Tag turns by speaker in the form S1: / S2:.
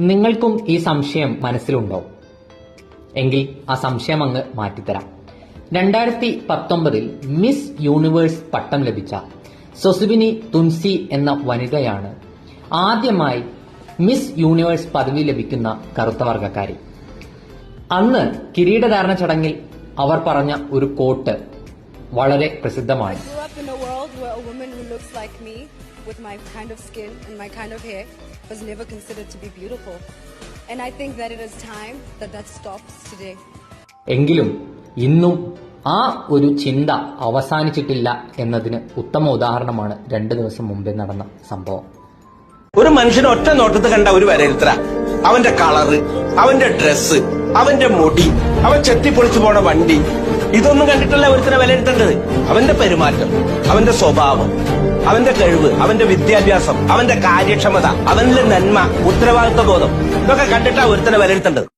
S1: നിങ്ങൾക്കും ഈ സംശയം മനസ്സിലുണ്ടോ? എങ്കിൽ ആ സംശയം അങ്ങ് മാറ്റിത്തരാം. രണ്ടായിരത്തി പത്തൊമ്പതിൽ മിസ് യൂണിവേഴ്സ് പട്ടം ലഭിച്ച സൊസുബിനി തുൻസി എന്ന വനിതയാണ് ആദ്യമായി മിസ് യൂണിവേഴ്സ് പദവി ലഭിക്കുന്ന കറുത്ത വർഗക്കാരി അന്ന് കിരീടധാരണ ചടങ്ങിൽ അവർ പറഞ്ഞ ഒരു കോട്ട് വളരെ പ്രസിദ്ധമാണ്
S2: world where a woman who looks like me, with my kind of skin and my kind of hair, was never considered to be beautiful. And I think that it is time that that stops today.
S1: എങ്കിലും ഇന്നും ആ ഒരു ചിന്ത അവസാനിച്ചിട്ടില്ല എന്നതിന് ഉത്തമ ഉദാഹരണമാണ് രണ്ടു ദിവസം മുമ്പേ നടന്ന സംഭവം
S3: ഒരു മനുഷ്യൻ ഒറ്റ നോട്ടത്തിൽ കണ്ട ഒരു വിലയിരുത്തല അവന്റെ കളറ് അവന്റെ ഡ്രസ്സ് അവന്റെ മുടി അവൻ ചെത്തിപ്പൊളിച്ചു പോണ വണ്ടി ഇതൊന്നും കണ്ടിട്ടല്ല ഒരുത്തിനെ വിലയിരുത്തേണ്ടത്. അവന്റെ പെരുമാറ്റം അവന്റെ സ്വഭാവം അവന്റെ കഴിവ് അവന്റെ വിദ്യാഭ്യാസം അവന്റെ കാര്യക്ഷമത അവന്റെ നന്മ ഉത്തരവാദിത്വ ബോധം ഇതൊക്കെ കണ്ടിട്ടാ ഒരുത്തിനെ വിലയിരുത്തേണ്ടത്.